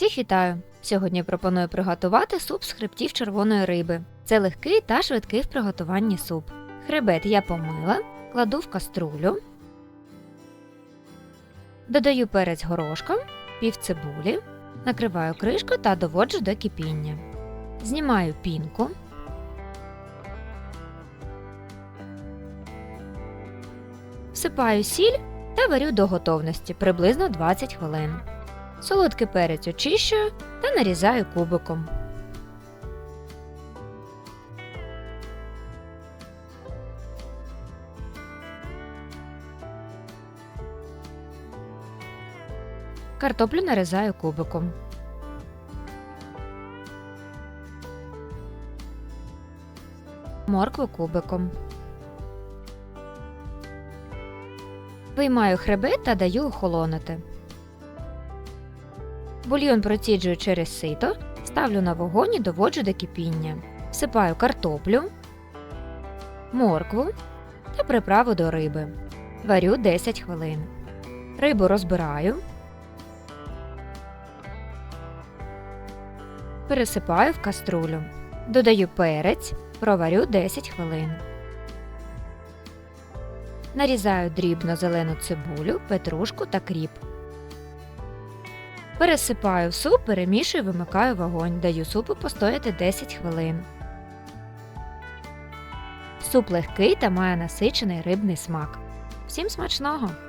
Всіх вітаю! Сьогодні пропоную приготувати суп з хребтів червоної риби. Це легкий та швидкий в приготуванні суп. Хребет я помила, кладу в каструлю. Додаю перець горошком, пів цибулі, накриваю кришку та доводжу до кипіння. Знімаю пінку. Всипаю сіль та варю до готовності приблизно 20 хвилин. Солодкий перець очищую та нарізаю кубиком. Картоплю нарізаю кубиком. Моркву кубиком. Виймаю хребет та даю охолонути. Бульйон проціджую через сито, ставлю на вогонь і доводжу до кипіння. Всипаю картоплю, моркву та приправу до риби. Варю 10 хвилин. Рибу розбираю. Пересипаю в каструлю. Додаю перець, проварю 10 хвилин. Нарізаю дрібно зелену цибулю, петрушку та кріп. Пересипаю суп, перемішую, вимикаю вогонь, даю супу постояти 10 хвилин. Суп легкий та має насичений рибний смак. Всім смачного!